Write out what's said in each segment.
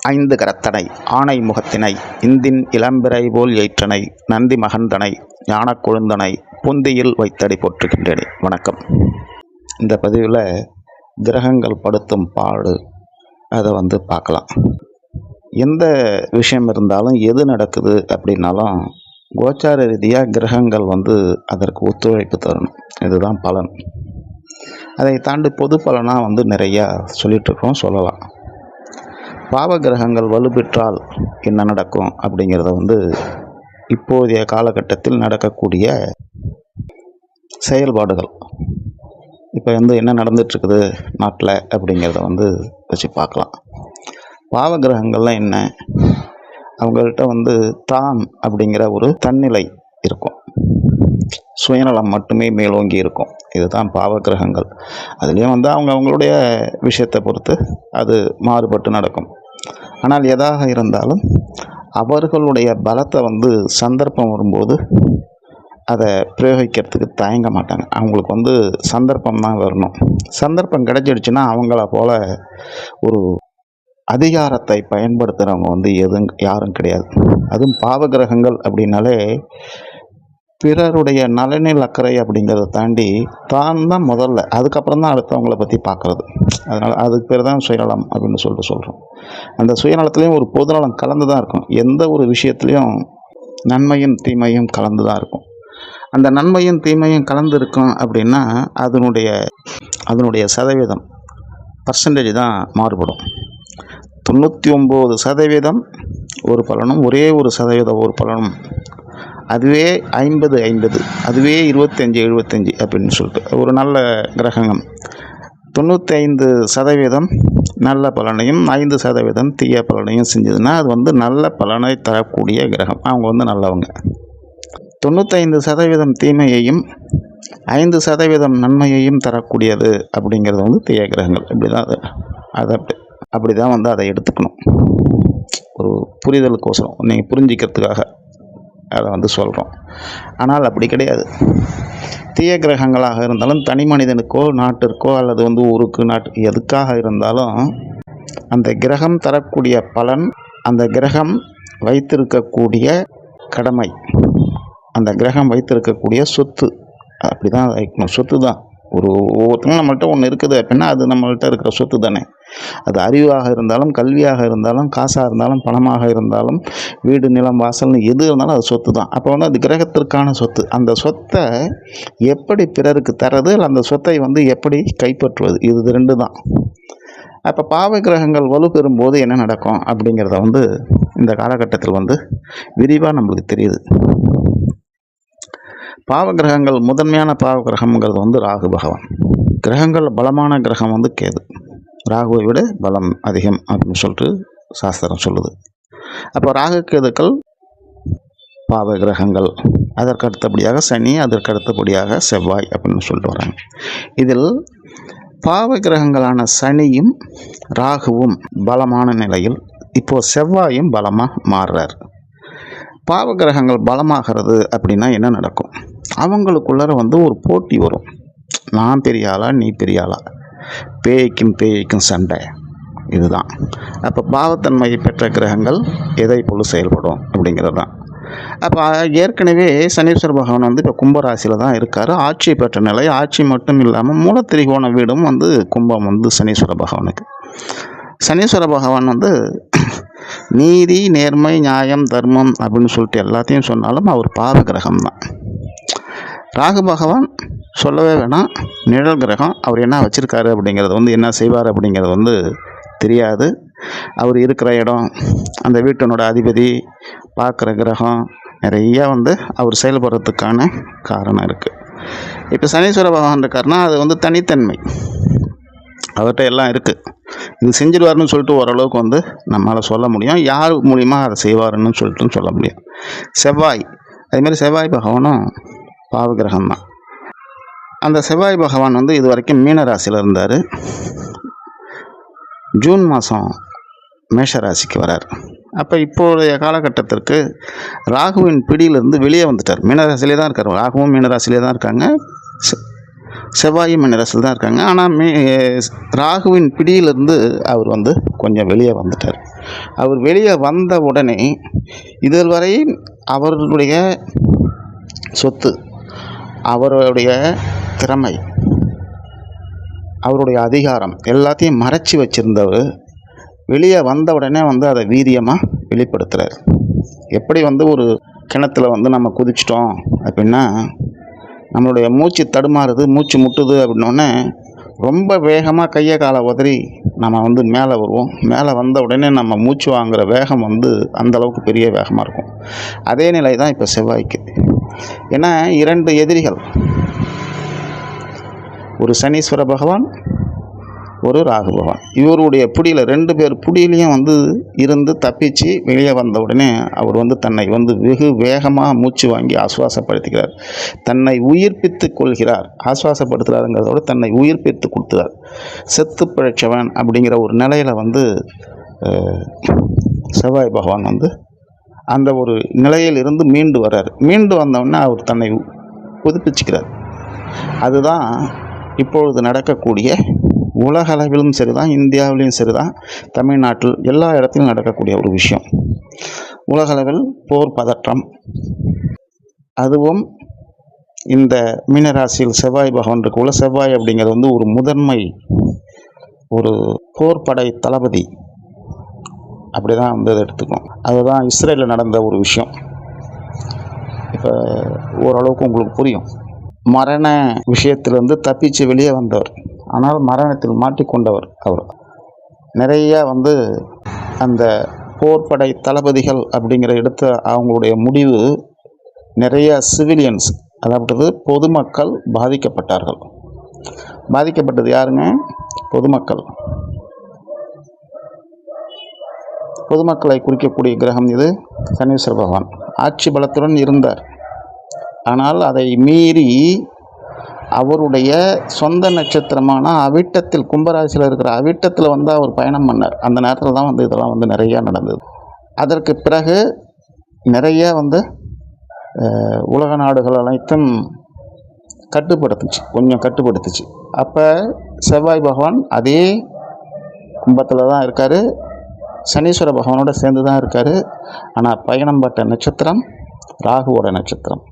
ஐந்து கரத்தனை ஆணை முகத்தினை இந்தின் இளம்பிறை போல் ஏற்றனை நந்தி மகந்தனை ஞான கொழுந்தனை புந்தியில் வைத்தடி போற்றுகின்றேனே. வணக்கம். இந்த பதிவில் கிரகங்கள் படுத்தும் பாடு அதை வந்து பார்க்கலாம். எந்த விஷயம் இருந்தாலும் எது நடக்குது அப்படின்னாலும் கோச்சார ரீதியாக கிரகங்கள் வந்து அதற்கு ஒத்துழைப்பு தரணும். இதுதான் பலன். அதை தாண்டி பொது பலனாக வந்து நிறையா சொல்லிகிட்ருக்கோம் சொல்லலாம். பாவ கிரகங்கள் வலுப்பெற்றால் என்ன நடக்கும் அப்படிங்கிறத வந்து இப்போதைய காலகட்டத்தில் நடக்கக்கூடிய செயல்பாடுகள். இப்போ வந்து என்ன நடந்துட்டுருக்குது நாட்டில் அப்படிங்கிறத வந்து வச்சு பார்க்கலாம். பாவகிரகங்கள்லாம் என்ன? அவங்கள்ட்ட வந்து தான் அப்படிங்கிற ஒரு தன்னிலை இருக்கும். சுயநலம் மட்டுமே மேலோங்கி இருக்கும். இதுதான் பாவ கிரகங்கள் அதுலேயும் வந்து அவங்க அவங்களுடைய விஷயத்தை பொறுத்து அது மாறுபட்டு நடக்கும். ஆனால் எதாக இருந்தாலும் அவர்களுடைய பலத்தை வந்து சந்தர்ப்பம் வரும்போது அதை பிரயோகிக்கிறதுக்கு தயங்க மாட்டாங்க. அவங்களுக்கு வந்து சந்தர்ப்பம் தான் வரணும். சந்தர்ப்பம் கிடைச்சிடுச்சுன்னா அவங்கள போல் ஒரு அதிகாரத்தை பயன்படுத்துகிறவங்க வந்து எதுவும் யாரும் கிடையாது. அதுவும் பாவகிரகங்கள் அப்படின்னாலே பிறருடைய நலனில் அக்கறை அப்படிங்கிறத தாண்டி தான் தான் முதல்ல. அதுக்கப்புறம் தான் அடுத்தவங்கள பற்றி பார்க்குறது. அதனால் அதுக்கு பேர் தான் சுயநலம் அப்படின்னு சொல்லிட்டு சொல்கிறோம் அந்த சுயநலத்துலேயும் ஒரு பொதுநலம் கலந்து தான் இருக்கும். எந்த ஒரு விஷயத்துலையும் நன்மையும் தீமையும் கலந்து தான் இருக்கும். அந்த நன்மையும் தீமையும் கலந்து இருக்கும் அப்படின்னா அதனுடைய அதனுடைய சதவீதம் பர்சன்டேஜ் தான் மாறுபடும். தொண்ணூற்றி ஒம்பது சதவீதம் ஒரு பலனும் ஒரே ஒரு சதவீதம் ஒரு பலனும் அதுவே ஐம்பது ஐம்பது அதுவே இருபத்தஞ்சி எழுபத்தஞ்சி அப்படின்னு சொல்லிட்டு ஒரு நல்ல கிரகங்கள் தொண்ணூற்றி ஐந்து சதவீதம் நல்ல பலனையும் ஐந்து சதவீதம் தீய பலனையும் செஞ்சதுன்னா அது வந்து நல்ல பலனை தரக்கூடிய கிரகம். அவங்க வந்து நல்லவங்க. தொண்ணூத்தைந்து சதவீதம் தீமையையும் ஐந்து சதவீதம் நன்மையையும் தரக்கூடியது அப்படிங்கிறது வந்து தீய கிரகங்கள். இப்படி தான் அது அதை அப்படி அப்படி தான் வந்து அதை எடுத்துக்கணும். ஒரு புரிதலுக்கோசரம் நீங்கள் புரிஞ்சிக்கிறதுக்காக. அதை வந்து சொல்கிறோம் ஆனால் அப்படி கிடையாது. தீய கிரகங்களாக இருந்தாலும் தனி மனிதனுக்கோ நாட்டிற்கோ அல்லது வந்து ஊருக்கு நாட்டு எதுக்காக இருந்தாலும் அந்த கிரகம் தரக்கூடிய பலன் அந்த கிரகம் வைத்திருக்கக்கூடிய கடமை அந்த கிரகம் வைத்திருக்கக்கூடிய சொத்து அப்படி தான் வைக்கணும். சொத்து தான் ஒரு ஒவ்வொருத்தரும் நம்மள்கிட்ட ஒன்று இருக்குது. அப்படின்னா அது நம்மள்கிட்ட இருக்கிற சொத்து தானே அது அறிவாக இருந்தாலும் கல்வியாக இருந்தாலும் காசாக இருந்தாலும் பணமாக இருந்தாலும் வீடு நிலம் வாசல்னு எது இருந்தாலும் அது சொத்து தான் அப்போ வந்து அது கிரகத்திற்கான சொத்து. அந்த சொத்தை எப்படி பிறருக்கு தரது இல்லை அந்த சொத்தை வந்து எப்படி கைப்பற்றுவது? இது ரெண்டு தான் அப்போ பாவ கிரகங்கள் வலுப்பெறும் போது என்ன நடக்கும்? அப்படிங்கிறத வந்து இந்த காலகட்டத்தில் வந்து விரிவாக நம்மளுக்கு தெரியுது. பாவ கிரகங்கள் முதன்மையான பாவ கிரகம்ங்கிறது வந்து ராகு பகவான். கிரகங்கள் பலமான கிரகம் வந்து கேது. ராகுவை விட பலம் அதிகம் அப்படின்னு சொல்லிட்டு சாஸ்திரம் சொல்லுது. அப்போ ராகு கேதுக்கள் பாவ கிரகங்கள் அதற்கு அடுத்தபடியாக சனி அதற்கு அடுத்தபடியாக செவ்வாய் அப்படின்னு சொல்லிட்டு வராங்க. இதில் பாவ கிரகங்களான சனியும் ராகுவும் பலமான நிலையில் இப்போது செவ்வாயும் பலமாக மாறுறார். பாவ கிரகங்கள் பலமாகிறது அப்படின்னா என்ன நடக்கும்? அவங்களுக்குள்ளார வந்து ஒரு போட்டி வரும். நான் பெரிய ஆளா நீ பெரிய ஆளா பேய்க்கும் பேய்க்கும் சண்டை. இதுதான். அப்போ பாவத்தன்மையை பெற்ற கிரகங்கள் எதை போல் செயல்படும் அப்படிங்கிறது தான் அப்போ ஏற்கனவே சனீஸ்வர பகவான் வந்து இப்போ கும்பராசியில் தான் இருக்கார். ஆட்சி பெற்ற நிலை ஆட்சி மட்டும் இல்லாமல் மூலத்திரிகோண வீடும் வந்து கும்பம் வந்து சனீஸ்வர பகவானுக்கு. சனீஸ்வர பகவான் வந்து நீதி நேர்மை நியாயம் தர்மம் அப்படின்னு சொல்லிட்டு எல்லாத்தையும் சொன்னாலும் அவர் பாவ கிரகம் தான் ராகு பகவான் சொல்லவே வேணாம். நிழல் கிரகம் அவர் என்ன வச்சுருக்காரு அப்படிங்கிறது வந்து என்ன செய்வார் அப்படிங்கிறது வந்து தெரியாது. அவர் இருக்கிற இடம் அந்த வீட்டினோட அதிபதி பார்க்குற கிரகம் நிறையா வந்து அவர் செயல்படுறதுக்கான காரணம் இருக்குது இப்போ சனீஸ்வர பகவான் இருக்காருன்னா அது வந்து தனித்தன்மை. அவர்கிட்ட எல்லாம் இருக்குது இது செஞ்சிருவாருன்னு சொல்லிட்டு ஓரளவுக்கு வந்து நம்மளால் சொல்ல முடியும். யார் மூலிமா அதை செய்வாருன்னு சொல்லிட்டு சொல்ல முடியும். செவ்வாய் அதேமாதிரி செவ்வாய் பகவானும் பாவகிரகம் தான் அந்த செவ்வாய் பகவான் வந்து இது வரைக்கும் மீனராசியில் இருந்தார். ஜூன் மாதம் மேஷராசிக்கு வரார். அப்போ இப்போதைய காலகட்டத்திற்கு ராகுவின் பிடியிலிருந்து வெளியே வந்துட்டார். மீனராசிலே தான் இருக்கார். ராகுவும் மீனராசிலே தான் இருக்காங்க. செவ்வாயும் மீனராசியில் தான் இருக்காங்க. ஆனால் மீ ராகுவின் பிடியிலிருந்து அவர் வந்து கொஞ்சம் வெளியே வந்துட்டார். அவர் வெளியே வந்த உடனே இதுவரை அவர்களுடைய சொத்து அவருடைய திறமை அவருடைய அதிகாரம் எல்லாத்தையும் மறைச்சி வச்சிருந்தவர். வெளியே வந்த உடனே வந்து அதை வீரியமாக வெளிப்படுத்துகிறார் எப்படி வந்து ஒரு கிணத்துல வந்து நம்ம குதிச்சிட்டோம் அப்படின்னா நம்மளுடைய மூச்சு தடுமாறுது மூச்சு முட்டுது அப்படின்னோடனே ரொம்ப வேகமாக கையை காலை உதறி நம்ம வந்து மேலே வருவோம். மேலே வந்த உடனே நம்ம மூச்சு வாங்குகிற வேகம் வந்து அந்த அளவுக்கு பெரிய வேகமாக இருக்கும். அதே நிலை தான் இப்போ செவ்வாய்க்கு. ஏன்னா இரண்டு எதிரிகள். ஒரு சனீஸ்வர பகவான் ஒரு ராகு பகவான். இவருடைய புடியில் ரெண்டு பேர் புடியிலையும் வந்து இருந்து தப்பிச்சு வெளியே வந்த உடனே அவர் வந்து தன்னை வந்து வெகு வேகமாக மூச்சு வாங்கி ஆசுவாசப்படுத்துகிறார். தன்னை உயிர்ப்பித்து கொள்கிறார். ஆசுவாசப்படுத்துகிறாருங்கிறத விட தன்னை உயிர்ப்பித்து கொடுத்துறார். செத்து பிழைச்சவன் அப்படிங்கிற ஒரு நிலையில் வந்து செவ்வாய் பகவான் வந்து அந்த ஒரு நிலையில் இருந்து மீண்டு வர்றார். மீண்டு வந்தவுடனே அவர் தன்னை புதுப்பிச்சுக்கிறார். அதுதான் இப்பொழுது நடக்கக்கூடிய உலகளவிலும் சரிதான் இந்தியாவிலும் சரிதான் தமிழ்நாட்டில் எல்லா இடத்திலும் நடக்கக்கூடிய ஒரு விஷயம். உலகளவில் போர் பதற்றம். அதுவும் இந்த மீனராசியில் செவ்வாய் பகவான் இருக்குள்ள செவ்வாய் அப்படிங்கிறது வந்து ஒரு முதன்மை ஒரு போர்படை தளபதி. அப்படி தான் வந்து அதை எடுத்துக்கணும். அதுதான் இஸ்ரேலில் நடந்த ஒரு விஷயம். இப்போ ஓரளவுக்கு உங்களுக்கு புரியும். மரண விஷயத்திலிருந்து தப்பிச்சு வெளியே வந்தவர். ஆனால் மரணத்தில் மாட்டிக்கொண்டவர் அவர். நிறையா வந்து அந்த போர்படை தளபதிகள் அப்படிங்கிற இடத்த அவங்களுடைய முடிவு நிறைய சிவிலியன்ஸ் அதாவது பொதுமக்கள் பாதிக்கப்பட்டார்கள். பாதிக்கப்பட்டது யாருங்க? பொதுமக்கள். பொதுமக்களை குறிக்கக்கூடிய கிரகம் இது சனீஸ்வர பகவான். ஆட்சி பலத்துடன் இருந்தார். ஆனால் அதை மீறி அவருடைய சொந்த நட்சத்திரமான அவிட்டத்தில் கும்பராசியில் இருக்கிற அவிட்டத்தில் வந்து அவர் பயணம் பண்ணார். அந்த நேரத்தில் தான் வந்து இதெல்லாம் வந்து நிறையா நடந்தது. அதற்கு பிறகு நிறைய வந்து உலக நாடுகள் அனைத்தும் கட்டுப்படுத்துச்சு. கொஞ்சம் கட்டுப்படுத்துச்சு. அப்போ செவ்வாய் பகவான் அதே கும்பத்தில் தான் இருக்கார். சனீஸ்வர பகவானோட சேர்ந்து தான் இருக்கார். ஆனால் பயணம் பட்ட நட்சத்திரம் ராகுவோட நட்சத்திரம்.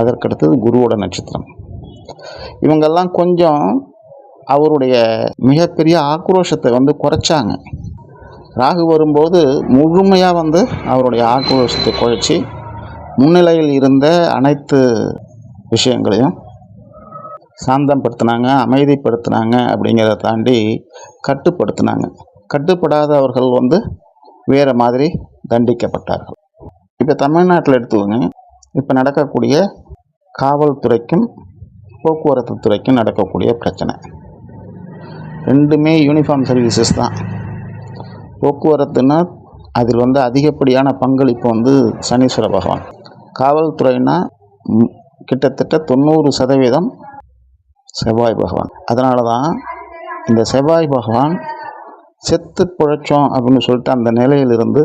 அதற்கடுத்தது குருவோட நட்சத்திரம். இவங்கெல்லாம் கொஞ்சம் அவருடைய மிகப்பெரிய ஆக்ரோஷத்தை வந்து குறைச்சாங்க. ராகு வரும்போது முழுமையாக வந்து அவருடைய ஆக்ரோஷத்தை குறைச்சி முன்னிலையில் இருந்த அனைத்து விஷயங்களையும் சாந்தப்படுத்தினாங்க அமைதிப்படுத்தினாங்க அப்படிங்கிறத தாண்டி கட்டுப்படுத்தினாங்க. கட்டுப்படாதவர்கள் வந்து வேறு மாதிரி தண்டிக்கப்பட்டார்கள். இப்போ தமிழ்நாட்டில் எடுத்துக்கோங்க. இப்போ நடக்கக்கூடிய காவல்துறைக்கும் போக்குவரத்து துறைக்கும் நடக்கக்கூடிய பிரச்சனை. ரெண்டுமே யூனிஃபார்ம் சர்வீசஸ் தான். போக்குவரத்துன்னா அதில் வந்து அதிகப்படியான பங்களிப்பு வந்து சனீஸ்வர பகவான். காவல்துறைனா கிட்டத்தட்ட தொண்ணூறு சதவீதம் செவ்வாய் பகவான். அதனால தான் இந்த செவ்வாய் பகவான் செத்து பிழைச்சோம் அப்படின்னு சொல்லிட்டு அந்த நிலையிலிருந்து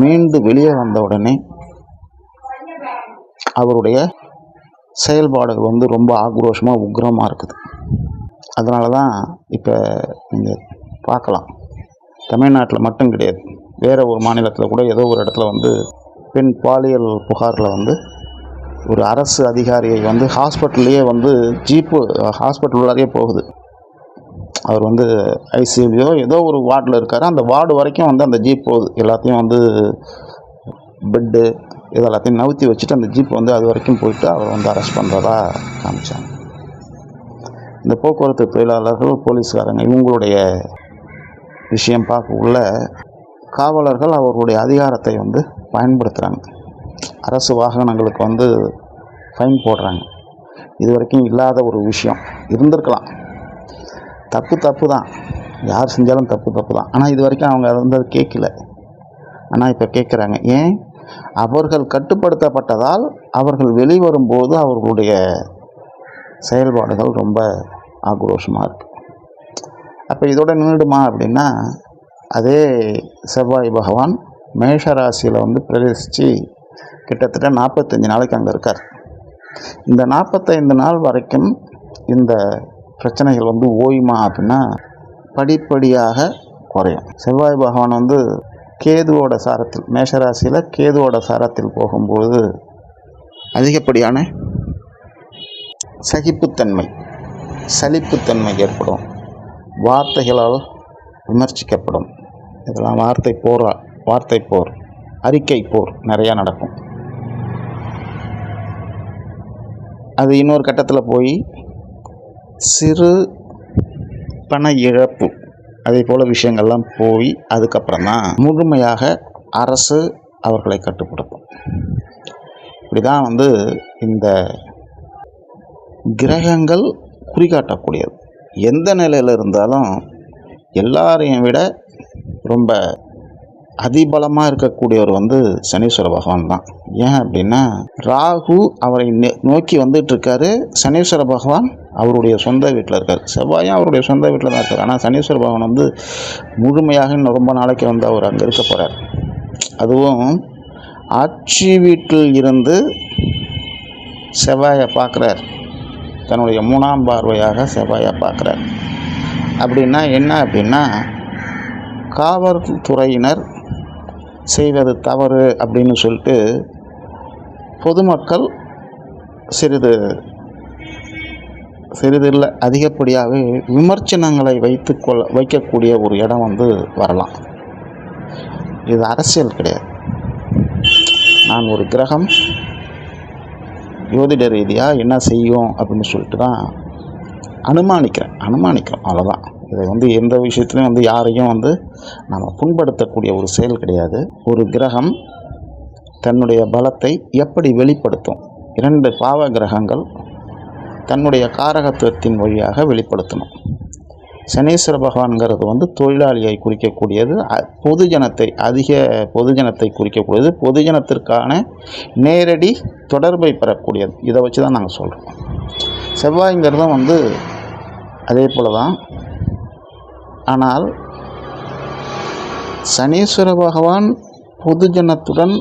மீண்டு வெளியே வந்த உடனே அவருடைய செயல்பாடுகள் வந்து ரொம்ப ஆக்ரோஷமாக உக்கிரமாக இருக்குது. அதனால தான் இப்போ நீங்கள் பார்க்கலாம். தமிழ்நாட்டில் மட்டும் கிடையாது. வேறு ஒரு மாநிலத்தில் கூட ஏதோ ஒரு இடத்துல வந்து பெண் பாலியல் புகாரில் வந்து ஒரு அரசு அதிகாரியை வந்து ஹாஸ்பிட்டல்லையே வந்து ஜீப்பு ஹாஸ்பிட்டல் உள்ளாரையே போகுது. அவர் வந்து ஐசியூலையோ ஏதோ ஒரு வார்டில் இருக்கார். அந்த வார்டு வரைக்கும் வந்து அந்த ஜீப் போகுது. எல்லாத்தையும் வந்து பெட்டு இது எல்லாத்தையும் நவுத்தி வச்சுட்டு அந்த ஜீப் வந்து அது வரைக்கும் போயிட்டு அவர் வந்து அரெஸ்ட் பண்ணுறதா காமிச்சாங்க. இந்த போக்குவரத்து தொழிலாளர்கள் போலீஸ்காரங்க இவங்களுடைய விஷயம் பார்க்கக்குள்ள காவலர்கள் அவர்களுடைய அதிகாரத்தை வந்து பயன்படுத்துகிறாங்க அரசு வாகனங்களுக்கு வந்து ஃபைன் போடுறாங்க. இது வரைக்கும் இல்லாத ஒரு விஷயம். இருந்திருக்கலாம். தப்பு தப்பு தான் யார் செஞ்சாலும் தப்பு தப்பு தான் ஆனால் இது வரைக்கும் அவங்க அதை வந்து அது கேட்கல. ஆனால் இப்போ கேட்குறாங்க ஏன்? அவர்கள் கட்டுப்படுத்தப்பட்டதால் அவர்கள் வெளிவரும்போது அவர்களுடைய செயல்பாடுகள் ரொம்ப ஆக்ரோஷமாக இருக்கும் அப்போ இதோட நின்றுடுமா அப்படின்னா அதே செவ்வாய் பகவான் மேஷ ராசியில் வந்து பிரவேசித்து கிட்டத்தட்ட நாற்பத்தஞ்சு நாளைக்கு அங்கே இருக்கார். இந்த நாற்பத்தைந்து நாள் வரைக்கும் இந்த பிரச்சனைகள் வந்து ஓயுமா அப்படின்னா படிப்படியாக குறையும். செவ்வாய் பகவான் வந்து கேதுவோட சாரத்தில் மேஷராசியில் கேதுவோட சாரத்தில் போகும்போது அதிகப்படியான சகிப்புத்தன்மை சலிப்புத்தன்மை ஏற்படும். வார்த்தைகளால் விமர்சிக்கப்படும். இதெல்லாம் வார்த்தை போர் வார்த்தை போர் அறிக்கை போர் நிறையா நடக்கும். அது இன்னொரு கட்டத்தில் போய் சிறு பண இழப்பு. அதே போல் விஷயங்கள்லாம் போய் அதுக்கப்புறம் தான் முழுமையாக அரசு அவர்களை கட்டுப்படுத்தும். இப்படி தான் வந்து இந்த கிரகங்கள் குறிகாட்டக்கூடியது. எந்த நிலையில் இருந்தாலும் எல்லாரையும் விட ரொம்ப அதிபலமாக இருக்கக்கூடியவர் வந்து சனீஸ்வர பகவான் தான். ஏன் அப்படின்னா ராகு அவரை நோக்கி வந்துட்டு இருக்காரு சனீஸ்வர பகவான் அவருடைய சொந்த வீட்டில் இருக்கார். செவ்வாயும் அவருடைய சொந்த வீட்டில் தான் இருக்கார். ஆனால் சனீஸ்வர பகவான் வந்து முழுமையாக இன்னும் ரொம்ப நாளைக்கு வந்து அவர் அங்கே இருக்க போகிறார் அதுவும் ஆட்சி வீட்டில் இருந்து செவ்வாயை பார்க்குறார். தன்னுடைய மூணாம் பார்வையாக செவ்வாயை பார்க்குறார். அப்படின்னா என்ன அப்படின்னா காவல்துறையினர் செய்வது தவறு அப்படின்னு சொல்லிட்டு பொதுமக்கள் சிறிது சிறிது இல்லை அதிகப்படியாகவே விமர்சனங்களை வைத்து கொள்ள வைக்கக்கூடிய ஒரு இடம் வந்து வரலாம். இது அரசியல் கிடையாது. நான் ஒரு கிரகம் ஜோதிட ரீதியாக என்ன செய்யும் அப்படின்னு சொல்லிட்டு தான் அனுமானிக்கிறேன். அனுமானிக்கிறோம் அவ்வளோதான் இதை வந்து எந்த விஷயத்துலையும் வந்து யாரையும் வந்து நம்ம புண்படுத்தக்கூடிய ஒரு செயல் கிடையாது. ஒரு கிரகம் தன்னுடைய பலத்தை எப்படி வெளிப்படுத்தும்? இரண்டு பாவ கிரகங்கள் தன்னுடைய காரகத்துவத்தின் வழியாக வெளிப்படுத்தணும். சனீஸ்வர பகவான்கிறது வந்து தொழிலாளியை குறிக்கக்கூடியது அ- பொதுஜனத்தை அதிக பொதுஜனத்தை குறிக்கக்கூடியது. பொதுஜனத்திற்கான நேரடி தொடர்பை பெறக்கூடியது. இதை வச்சு தான் நாங்கள் சொல்கிறோம் செவ்வாய்ங்கிறதும் வந்து அதே போல தான் ஆனால் சனீஸ்வர பகவான் பொதுஜனத்துடன்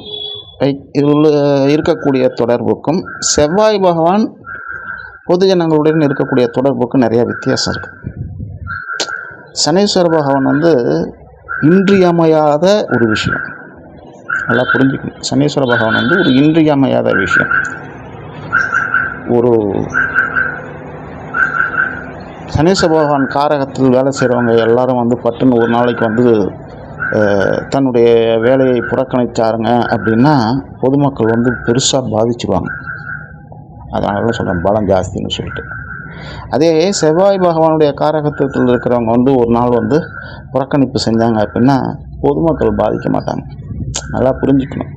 உள்ள- இருக்கக்கூடிய தொடர்புக்கும் செவ்வாய் பகவான் பொதுஜனங்களுடன் இருக்கக்கூடிய தொடர்புக்கும் நிறைய வித்தியாசம் இருக்குது சனீஸ்வர பகவான் வந்து இன்றியமையாத ஒரு விஷயம். நல்லா புரிஞ்சுக்கணும். சனீஸ்வர பகவான் வந்து ஒரு இன்றியமையாத விஷயம். ஒரு சனீஸ்வர பகவான் காரகத்தில் வேலை செய்கிறவங்க எல்லாரும் வந்து பட்டுன்னு ஒரு நாளைக்கு வந்து தன்னுடைய வேலையை புறக்கணிச்சாருங்க அப்படின்னா பொதுமக்கள் வந்து பெருசாக பாதிச்சுவாங்க. அதனால தான் சொல்கிறேன் பலம் ஜாஸ்தின்னு சொல்லிட்டு. அதே செவ்வாய் பகவானுடைய காரகத்தில் இருக்கிறவங்க வந்து ஒரு நாள் வந்து புறக்கணிப்பு செஞ்சாங்க அப்படின்னா பொதுமக்கள் பாதிக்க மாட்டாங்க. நல்லா புரிஞ்சுக்கணும்.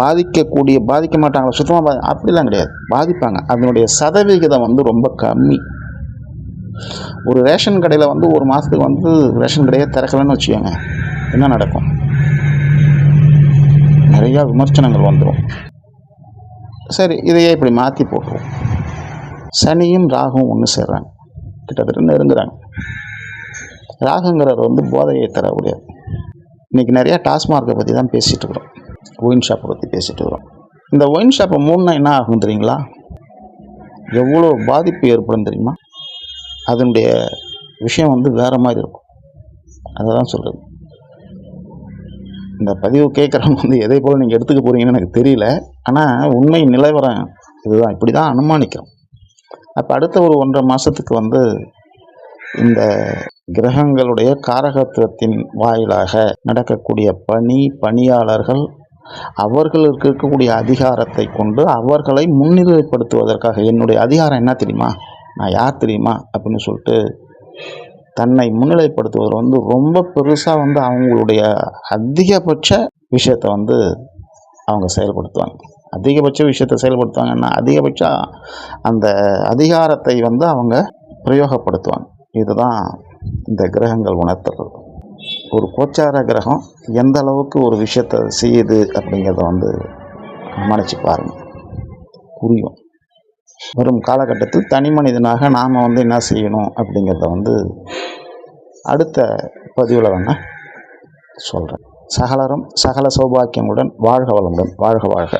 பாதிக்கக்கூடிய பாதிக்க மாட்டாங்களா சுத்தமாக பா அப்படிலாம் கிடையாது. பாதிப்பாங்க. அதனுடைய சதவிகிதம் வந்து ரொம்ப கம்மி. ஒரு ரேஷன் கடையில் வந்து ஒரு மாதத்துக்கு வந்து ரேஷன் கடையை திறக்கலன்னு வச்சுக்கோங்க. என்ன நடக்கும்? நிறையா விமர்சனங்கள் வந்துடும் சரி இதையே இப்படி மாற்றி போட்டுருவோம். சனியும் ராகும் ஒன்று சேர்றாங்க. கிட்டத்தட்ட நெருங்குறாங்க. ராகுங்கிறவர் வந்து போதையை தரக்கூடியது இன்றைக்கி நிறையா டாஸ்மார்க்கை பற்றி தான் பேசிகிட்டு இருக்கிறோம். ஒயின் ஷாப்பை பற்றி பேசிகிட்டு இருக்கிறோம். இந்த ஒயின் ஷாப்பை மூணுனா என்ன ஆகும் தெரியுங்களா? எவ்வளோ பாதிப்பு ஏற்படும் தெரியுமா? அதனுடைய விஷயம் வந்து வேறு மாதிரி இருக்கும். அதை தான் சொல்கிறது இந்த பதிவு கேட்குறவங்க வந்து எதை போல் நீங்கள் எடுத்துக்க போகிறீங்கன்னு எனக்கு தெரியல. ஆனால் உண்மை நிலவரம் இதுதான். இப்படி தான் அனுமானிக்கிறோம். அப்போ அடுத்த ஒரு ஒன்றரை மாதத்துக்கு வந்து இந்த கிரகங்களுடைய காரகத்துவத்தின் வாயிலாக நடக்கக்கூடிய பணி பணியாளர்கள் அவர்களுக்கு இருக்கக்கூடிய அதிகாரத்தை கொண்டு அவர்களை முன்னிலைப்படுத்துவதற்காக என்னுடைய அதிகாரம் என்ன தெரியுமா? நான் யார் தெரியுமா அப்படின்னு சொல்லிட்டு தன்னை முன்னிலைப்படுத்துவது வந்து ரொம்ப பெருசாக வந்து அவங்களுடைய அதிகபட்ச விஷயத்தை வந்து அவங்க செயல்படுத்துவாங்க. அதிகபட்ச விஷயத்தை செயல்படுத்துவாங்கன்னா அதிகபட்சம் அந்த அதிகாரத்தை வந்து அவங்க பிரயோகப்படுத்துவாங்க. இதுதான் இந்த கிரகங்கள் உணர்த்துறது. ஒரு கோச்சார கிரகம் எந்த அளவுக்கு ஒரு விஷயத்தை செய்யுது அப்படிங்கிறத வந்து கவனிச்சு பாருங்கள் புரியும். வரும் காலகட்டத்தில் தனி மனிதனாக நாம் வந்து என்ன செய்யணும் அப்படிங்கிறத வந்து அடுத்த பதிவில் வேணால் சொல்கிறேன் சகலரும் சகல சௌபாக்கியமுடன் வாழ்க வளமுடன். வாழ்க வாழ்க.